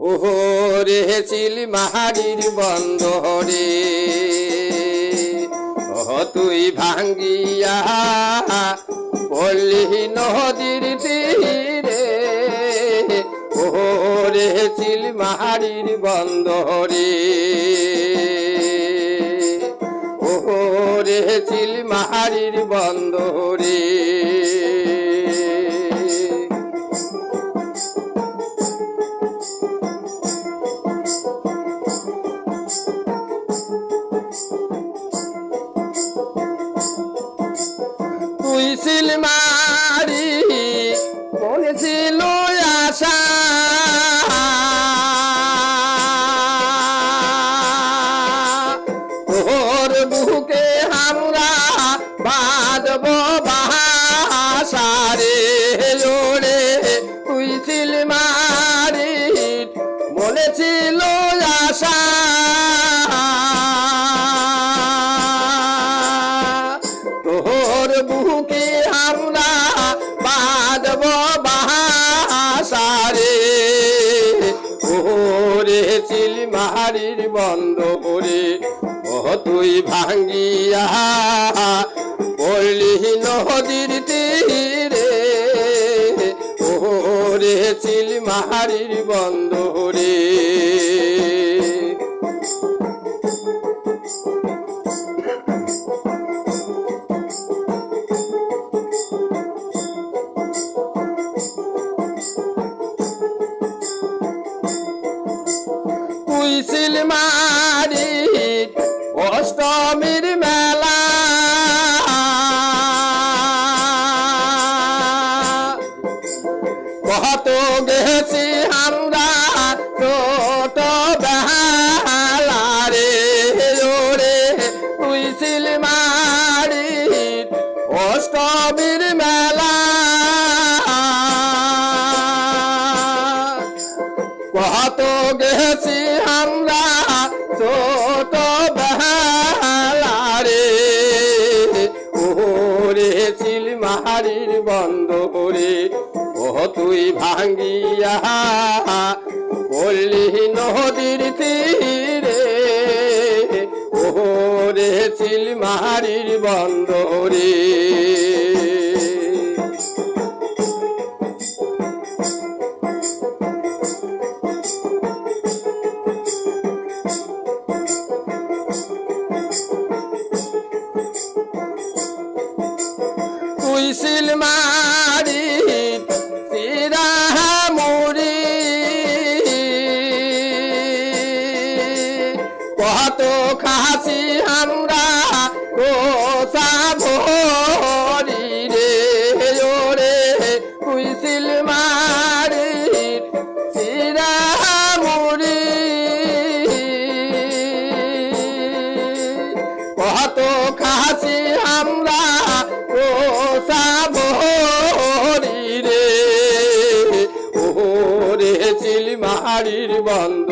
ওহো রে চিলি মাহারির বন্ধ রে ওহ, তুই ভাঙ্গিয়া পল্লি নদীর তীরে। ওহো রে চিলি মাহারির বন্ধ রে ওহো রে চিলি মাহারির বন্ধ রে সিল মারি মনে আশা তোর বুকে আমরা বাঁধব বাসারে ওরে চিল মাহারির বন্ধ করে ও তুই ভাঙ্গিয়া পড়লি নদীর তীরে। ওরে চিল মাহারির বন্ধ রে সিল মারি, অষ্টমীর মেলা। কত গেছি আমরা ছোট বেহালা রে ওরে তুই সিল মারি, অষ্টমীর মেলা। কত গেছি আমরা ছোট বেহালারে। ওরে বন্ধ করে ও তুই ভাঙ্গিয়া পল্লি নদীর তীরে। ওরে চিল মাহারির সিল মারি সিরা মুড়ি। কত খাসি আমরা কোসা ভরি রে, ওরে তুই সিল মারি সিরা মুড়ি। কত খাসি আমরা মাহারির বন্ধ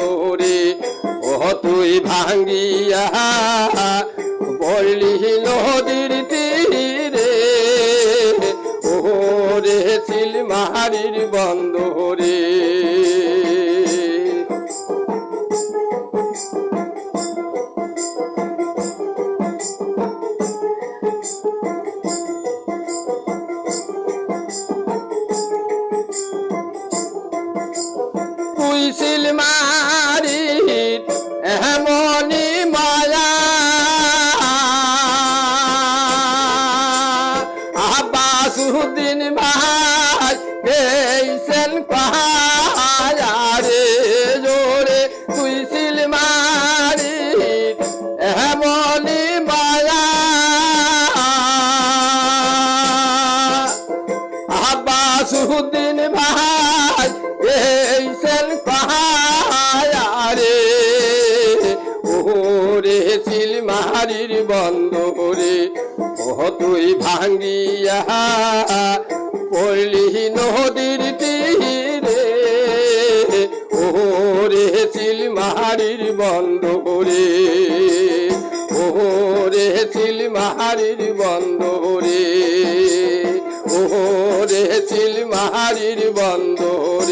ও তুই ভাঙ্গিয়া বললি নদীর তীরে। ওরে চিল মাহারির বন্ধ মারি এমনি মায়া। আবাসুদ্দিন ভাই পেয়েছেন কাহারে জোরে তুই সিল মারি এমনি মাহারির বন্ধ রে ও তুই ভাঙ্গিয়া পড়লি নদীর তীরে। ওরে চিল মাহারির বন্ধ রে ওরে চিল মাহারির বন্ধ রে ওরে চিল মাহারির বন্ধ রে